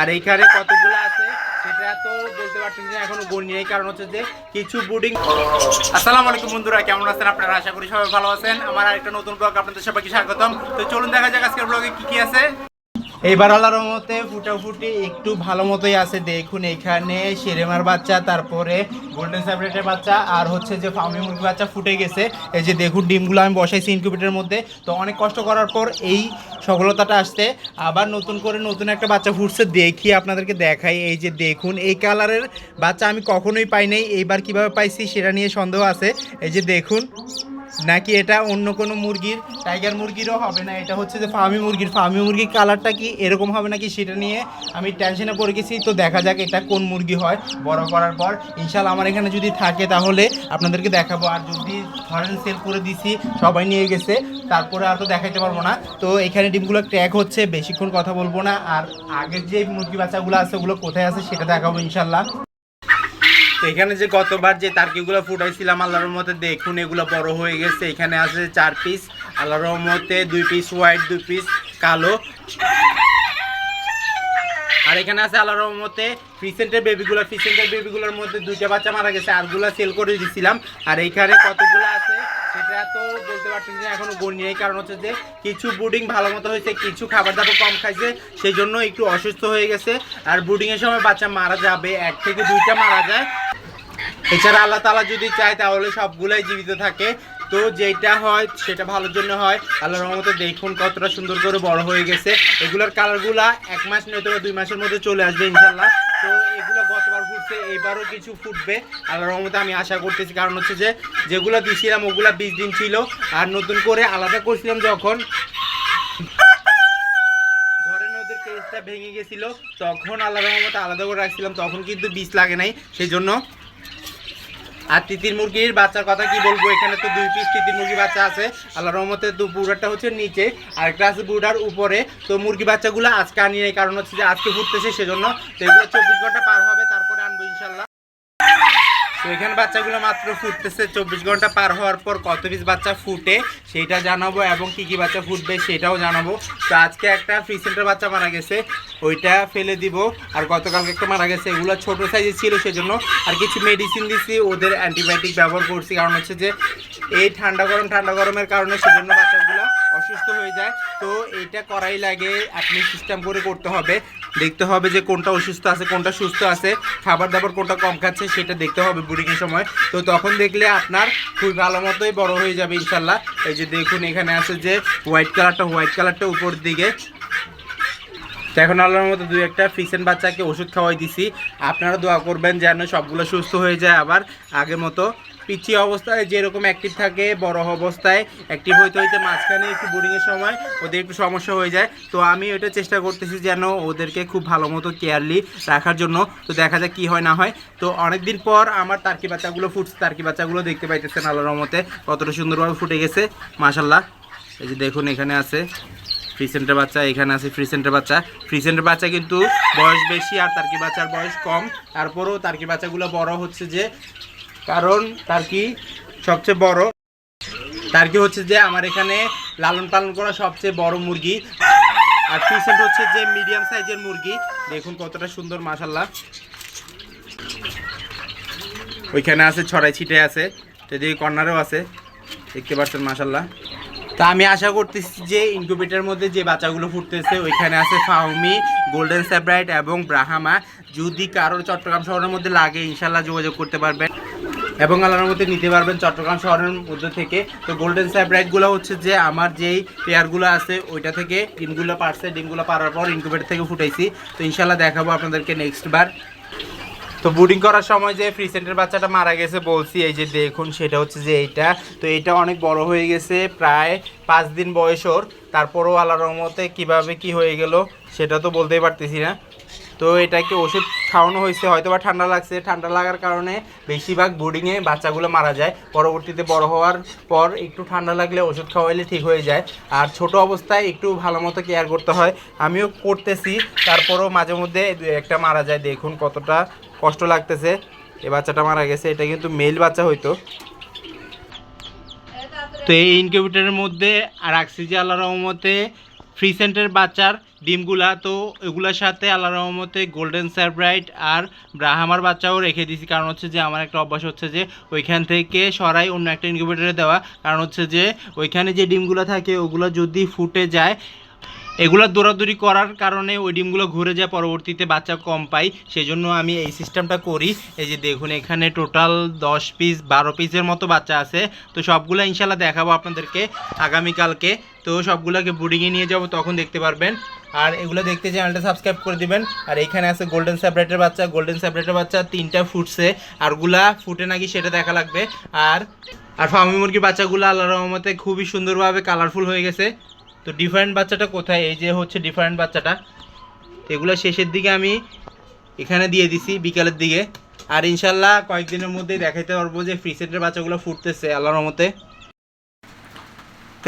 আর এইখানে কতগুলো আছে সেটা তো বলতে পারছেন যে এখনও গণি নেই। কারণ হচ্ছে যে কিছু বুডিং আসসালাম আলাইকুম বন্ধুরা, কেমন আছেন আপনারা? আশা করি সবাই ভালো আছেন। আমার আরেকটা নতুন ব্লগ আপনাদের সবাইকে স্বাগতম। তো চলুন দেখা যাক আজকের ব্লগে কি কি আছে। এইবার আল্লাহর মতে ফুটাফুটি একটু ভালো মতোই আছে। দেখুন, এখানে সেরেমার বাচ্চা, তারপরে গোল্ডেন স্যাবলেটের বাচ্চা, আর হচ্ছে যে ফার্মি মুরগি বাচ্চা ফুটে গেছে। এই যে দেখুন, ডিমগুলো আমি বসাইছি ইনকিউবেটরের মধ্যে। তো অনেক কষ্ট করার পর এই সফলতাটা আসছে। আবার নতুন করে নতুন একটা বাচ্চা ফুটছে, দেখি আপনাদেরকে দেখাই। এই যে দেখুন, এই কালারের বাচ্চা আমি কখনোই পাই নাই। এইবার কীভাবে পাইছি সেটা নিয়ে সন্দেহ আছে। এই যে দেখুন নাকি এটা অন্য কোনো মুরগির? টাইগার মুরগিরও হবে না। এটা হচ্ছে যে ফার্মি মুরগির। ফার্মি মুরগির কালারটা কি এরকম হবে নাকি সেটা নিয়ে আমি টেনশনে পড়ে গেছি। তো দেখা যাক এটা কোন মুরগি হয়। বড় করার পর ইনশাল্লাহ আমার এখানে যদি থাকে তাহলে আপনাদেরকে দেখাবো। আর যদি ধরেন সেল করে দিছি, সবাই নিয়ে গেছে, তারপরে আর তো দেখাইতে পারব না। তো এখানে ডিমগুলো ট্র্যাক হচ্ছে, বেশিক্ষণ কথা বলব না। আর আগের যে মুরগি বাচ্চাগুলো আছে, ওগুলো কোথায় আছে সেটা দেখাবো ইনশাল্লাহ এখানে যে গতবার যে তার্কিগুলো ফুটাইছিলাম, আল্লাহর রহমতে দেখুন এগুলো বড় হয়ে গেছে। এখানে আছে চার পিস আল্লাহর রহমতে দুই পিস হোয়াইট দুই পিস কালো। আর এখানে আছে আল্লাহর রহমতে ফ্রিসেন্টের বেবিগুলো ফ্রিসেন্টের বেবিগুলোর মধ্যে দুইটা বাচ্চা মারা গেছে, আরগুলা সেল করে দিছিলাম। আর এইখানে কতগুলো আছে, সেটা তো বলতে পারতেছি না, এখনও গণি নেই। কারণ হচ্ছে যে কিছু বুডিং ভালো মতো হয়েছে, কিছু খাবার দাবার কম খাইছে, সেই জন্য একটু অসুস্থ হয়ে গেছে। আর বুডিং এর সময় বাচ্চা মারা যাবে, এক থেকে দুইটা মারা যায়। এছাড়া আল্লাহ তালা যদি চায় তাহলে সবগুলাই জীবিত থাকে। তো যেটা হয় সেটা ভালোর জন্য হয়। আল্লাহর রহমতে দেখুন কতটা সুন্দর করে বড় হয়ে গেছে। এগুলোর কালারগুলা এক মাস নয়তো দুই মাসের মধ্যে চলে আসবে ইনশাল্লাহ তো এগুলো গতবার ফুটছে এবারও কিছু ফুটবে। আল্লাহর রহমতে আমি আশা করতেছি, কারণ হচ্ছে যে যেগুলো দিছিলাম ওগুলা বিশ দিন ছিল। আর নতুন করে আলাদা করছিলাম যখন ভেঙে গেছিল, তখন আল্লাহ রহমতে আলাদা করে রাখছিলাম। তখন কিন্তু বিষ লাগে নাই সেই জন্য আর তিতির মুরগির বাচ্চার কথা কি বলব? এখানে তো দুই পিস তিতির মুরগি বাচ্চা আছে। আল্লাহ রহমতের দু বুড়াটা হচ্ছে নিচে আর একটা আছে বুড়ার উপরে। তো মুরগি বাচ্চাগুলো আজকে আনি নাই, কারণ হচ্ছে যে আজকে ঘুরতেছে সেজন্য। তো এগুলো চব্বিশ ঘণ্টা পার হবে, তারপরে আনব ইনশাল্লাহ। তো এখানে বাচ্চাগুলো মাত্র ফুটতেছে, চব্বিশ ঘণ্টা পার হওয়ার পর কত পিস বাচ্চা ফুটে সেইটা জানাব এবং কি কি বাচ্চা ফুটবে সেটাও জানাব। তো আজকে একটা ফ্রি সেন্টার বাচ্চা মারা গেছে, ওইটা ফেলে দিব। আর গতকালকে একটা মারা গেছে, এগুলো ছোটো সাইজে ছিল সেজন্য। আর কিছু মেডিসিন দিছি, ওদের অ্যান্টিবায়োটিক ব্যবহার করছি। কারণ হচ্ছে যে, এই ঠান্ডা গরম, ঠান্ডা গরমের কারণে সেজন্য বাচ্চাগুলো অসুস্থ হয়ে যায়। তো এইটা করাই লাগে আপনি সিস্টেম করে করতে হবে। দেখতে হবে যে কোনটা অসুস্থ আছে, কোনটা সুস্থ আছে, খাবার দাবার কোনটা কম খাচ্ছে সেটা দেখতে হবে বুডিংয়ের সময়। তো তখন দেখলে আপনার খুব ভালো মতোই বড় হয়ে যাবে ইনশাল্লাহ। এই যে দেখুন এখানে আছে যে হোয়াইট কালারটা হোয়াইট কালারটা উপর দিকে। এখন আল্লাহর মতো দুই একটা ফিসেন বাচ্চাকে ওষুধ খাওয়াই দিছি। আপনারা দোয়া করবেন যেন সবগুলো সুস্থ হয়ে যায় আবার আগের মতো। পিচ্ছি অবস্থায় যেরকম অ্যাক্টিভ থাকে, বড় অবস্থায় অ্যাক্টিভ হইতে হইতে মাঝখানে একটু বোর্ডিংয়ের সময় ওদের একটু সমস্যা হয়ে যায়। তো আমি ওইটা চেষ্টা করতেছি যেন ওদেরকে খুব ভালো মতো কেয়ারলি রাখার জন্য। তো দেখা যাক কী হয় না হয়। তো অনেক দিন পর আমার তার্কি বাচ্চাগুলো ফুটছে। টার্কি বাচ্চাগুলো দেখতে পাইতেছেন আল্লাহর রহমতে কতটা সুন্দরভাবে ফুটে গেছে। মাশাল্লাহ এই যে দেখুন এখানে আছে ফ্রি সেন্টার বাচ্চা, এখানে আছে ফ্রি সেন্টার বাচ্চা। ফ্রি সেন্টার বাচ্চা কিন্তু বয়স বেশি আর তার্কি বাচ্চার বয়স কম। তারপরেও তার্কি বাচ্চাগুলো বড় হচ্ছে যে কারণ তার কি সবচেয়ে বড়? তার কি হচ্ছে যে আমার এখানে লালন পালন করা সবচেয়ে বড় মুরগি। আর ফ্রি সেন্ট হচ্ছে যে মিডিয়াম সাইজের মুরগি। দেখুন কতটা সুন্দর মাসাল্লাহ ওইখানে আছে ছড়াই ছিটে আছে। এদিকে কর্নারেও আছে। দেখতে পাচ্ছেন মাসাল্লাহ তা আমি আশা করতেছি যে ইনকিউবেটার মধ্যে যে বাচ্চাগুলো ফুটতেছে, ওইখানে আছে ফাউমি গোল্ডেন স্যাব্রাইট এবং ব্রাহামা। যদি কারোর চট্টগ্রাম শহরের মধ্যে লাগে ইনশাল্লাহ যোগাযোগ করতে পারবেন। এবং আল্লাহর মধ্যে নিতে পারবেন চট্টগ্রাম শহরের মধ্যে থেকে। তো গোল্ডেন স্যাব্রাইটগুলো হচ্ছে যে আমার যেই পেয়ারগুলো আছে, ওইটা থেকে ডিমগুলো পারছে, ডিমগুলো পারার পর ইনকিউবেটার থেকে ফুটাইছি। তো ইনশাল্লাহ দেখাবো আপনাদেরকে নেক্সট বার। তো বুডিং করার সময় যে ফ্রি সেন্টার বাচ্চাটা মারা গেছে বলছি, এই যে দেখুন, সেটা হচ্ছে যে এইটা। তো এইটা অনেক বড় হয়ে গেছে, প্রায় পাঁচ দিন বয়স ওর। তারপরও আল্লাহ রহমতে কীভাবে কি হয়ে গেল, সেটা তো বলতেই পারতেছি না। তো এটাকে ওষুধ খাওয়ানো হয়েছে হয়তো বা ঠান্ডা লাগছে। ঠান্ডা লাগার কারণে বেশিরভাগ বোর্ডিংয়ে বাচ্চাগুলো মারা যায়। পরবর্তীতে বড় হওয়ার পর একটু ঠান্ডা লাগলে ওষুধ খাওয়াইলে ঠিক হয়ে যায়। আর ছোট অবস্থায় একটু ভালো মতো কেয়ার করতে হয়। আমিও করতেছি, তারপরও মাঝে মধ্যে একটা মারা যায়। দেখুন কতটা কষ্ট লাগতেছে। এ বাচ্চাটা মারা গেছে, এটা কিন্তু মেল বাচ্চা হইতো তো এই ইনকিউবেটারের মধ্যে রাখছি যে আল্লাহ রহমতে ফ্রি সেন্টের বাচ্চার ডিমগুলা, তো এগুলোর সাথে আল্লাহ রহমতে গোল্ডেন স্যাব্রাইট আর ব্রাহামার বাচ্চাও রেখে দিয়েছি। কারণ হচ্ছে যে আমার একটা অভ্যাস হচ্ছে যে ওইখান থেকে সরাই অন্য একটা ইনকিউবেটরে দেওয়া। কারণ হচ্ছে যে ওইখানে যে ডিমগুলো থাকে, ওগুলো যদি ফুটে যায়, এগুলো দৌড়াদৌড়ি করার কারণে ওই ডিমগুলো ঘুরে যায়, পরবর্তীতে বাচ্চা কম পাই। সেই জন্য আমি এই সিস্টেমটা করি। এই যে দেখুন, এখানে টোটাল দশ পিস বারো পিসের মতো বাচ্চা আছে। তো সবগুলো ইনশাল্লাহ দেখাবো আপনাদেরকে আগামীকালকে। তো সবগুলোকে বুডিংয়ে নিয়ে যাব, তখন দেখতে পারবেন। আর এগুলো দেখতে চ্যানেলটা সাবস্ক্রাইব করে দিবেন। আর এখানে আছে গোল্ডেন স্যাপারেটের বাচ্চা গোল্ডেন স্যাপারেটের বাচ্চা, তিনটা ফুটছে। আরগুলা ফুটে নাকি সেটা দেখা লাগবে। আর আর ফার্মি মুরগির বাচ্চাগুলো আল্লাহ রহমতে খুবই সুন্দরভাবে কালারফুল হয়ে গেছে। তো ডিফারেন্ট বাচ্চাটা কোথায়? এই যে হচ্ছে ডিফারেন্ট বাচ্চাটা। এগুলো শেষের দিকে আমি এখানে দিয়ে দিছি, বিকালের দিকে। আর ইনশাল্লাহ কয়েকদিনের মধ্যেই দেখাইতে পারব যে ফ্রি সেটের বাচ্চাগুলো ফুটতেছে, আল্লাহর রহমতে।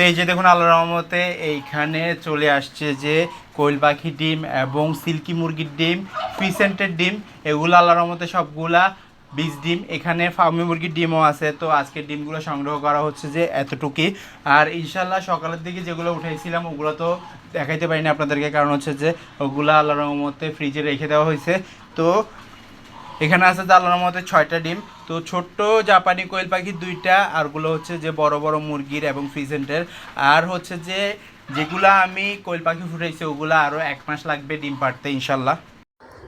তো এই যে দেখুন, আল্লাহর রহমতে এইখানে চলে আসছে যে কোয়েল পাখির ডিম এবং সিল্কি মুরগির ডিম ফিসেন্টের ডিম, এগুলো আল্লাহর রহমতে সবগুলা বীজ ডিম। এখানে ফার্মি মুরগির ডিমও আছে। তো আজকের ডিমগুলো সংগ্রহ করা হচ্ছে যে এতটুকুই। আর ইনশাল্লাহ সকালের দিকে যেগুলো উঠাইছিলাম, ওগুলো তো দেখাইতে পারিনি আপনাদেরকে। কারণ হচ্ছে যে ওগুলো আল্লাহর রহমতে ফ্রিজে রেখে দেওয়া হয়েছে। তো এখানে আছে জ্বালানোর মধ্যে ছয়টা ডিম। তো ছোট্ট জাপানি কোয়েল পাখি দুইটা আরগুলো হচ্ছে যে বড় বড় মুরগির এবং ফ্রিজেন্টের আর হচ্ছে যে যেগুলো আমি কোয়েল পাখি ফুটাইছি, ওগুলো আরও এক মাস লাগবে ডিম পাড়তে, ইনশাল্লাহ।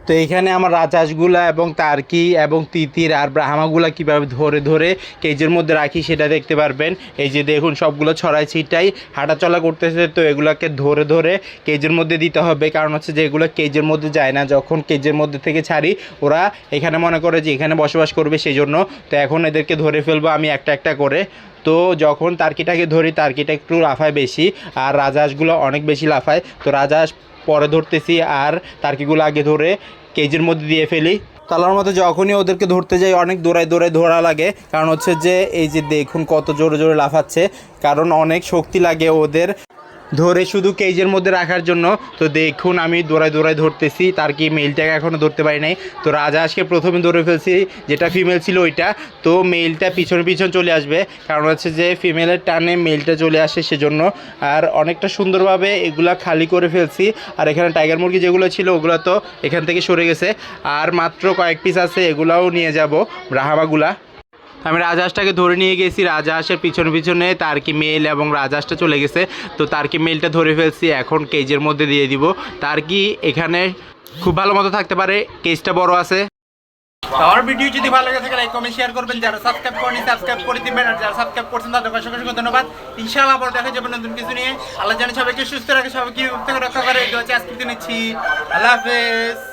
তো এখানে আমার রাজহাঁসগুলা এবং তার্কি এবং তিতির আর ব্রাহ্মাগুলা কীভাবে ধরে ধরে কেজের মধ্যে রাখি সেটা দেখতে পারবেন। এই যে দেখুন, সবগুলো ছড়াই ছিটাই হাঁটাচলা করতেছে, তো এগুলোকে ধরে ধরে কেজের মধ্যে দিতে হবে। কারণ হচ্ছে যে এগুলো কেজের মধ্যে যায় না। যখন কেজের মধ্যে থেকে ছাড়ি, ওরা এখানে মনে করে যে এখানে বসবাস করবে সেই জন্য তো এখন এদেরকে ধরে ফেলব আমি একটা একটা করে। তো যখন তার্কিটাকে ধরি, তার্কিটা একটু লাফায় বেশি, আর রাজহাঁসগুলো অনেক বেশি লাফায়। তো রাজহাঁস পরে ধরতেছি আর তার্কিগুলো আগে ধরে কেজির মধ্যে দিয়ে ফেলি। তালার মতো যখনই ওদেরকে ধরতে যাই, অনেক দৌড়ায় দৌড়ায় ধরা লাগে। কারণ হচ্ছে যে, এই যে দেখুন কত জোরে জোরে লাফাচ্ছে। কারণ অনেক শক্তি লাগে ওদের। ধরে শুধু কেজের মধ্যে রাখার জন্য। তো দেখুন, আমি দৌড়ায় দৌড়ায় ধরতেছি। তার কি মেলটাকে এখনও ধরতে পারি নাই। তো রাজা আজকে প্রথমে ধরে ফেলছি, যেটা ফিমেল ছিল ওইটা। তো মেলটা পিছন পিছন চলে আসবে। কারণ হচ্ছে যে ফিমেলের টানে মেলটা চলে আসে সেজন্য। আর অনেকটা সুন্দরভাবে এগুলা খালি করে ফেলছি। আর এখানে টাইগার মুরগি যেগুলো ছিল, ওগুলো তো এখান থেকে সরে গেছে। আর মাত্র কয়েক পিস আছে, এগুলাও নিয়ে যাব আমি রাজহাঁসটাকে ধরে নিয়ে গেছি। রাজহাঁসের পিছনে পিছনে তার কি মেল এবং রাজহাঁসটা চলে গেছে। তো তার কি মেলটা ধরে ফেলছি, এখন কেজের মধ্যে দিয়ে দিব। তার কি এখানে খুব ভালো মতো থাকতে পারে কেজটা বড় আছে। আমার ভিডিও যদি ভালো লাগে থাকে লাইক কমেন্ট শেয়ার করবেন। যারা সাবস্ক্রাইব করেনি সাবস্ক্রাইব করে দিবেন। আর যারা সাবস্ক্রাইব করছেন, তাদের অসংখ্য অসংখ্য ধন্যবাদ। ইনশাআল্লাহ আবার দেখা যাবে নতুন কিছু নিয়ে। আল্লাহ জানে সবাইকে সুস্থ রাখে, সবাইকে রক্ষা করে। আজকে দিচ্ছি আল্লাহ হাফেজ।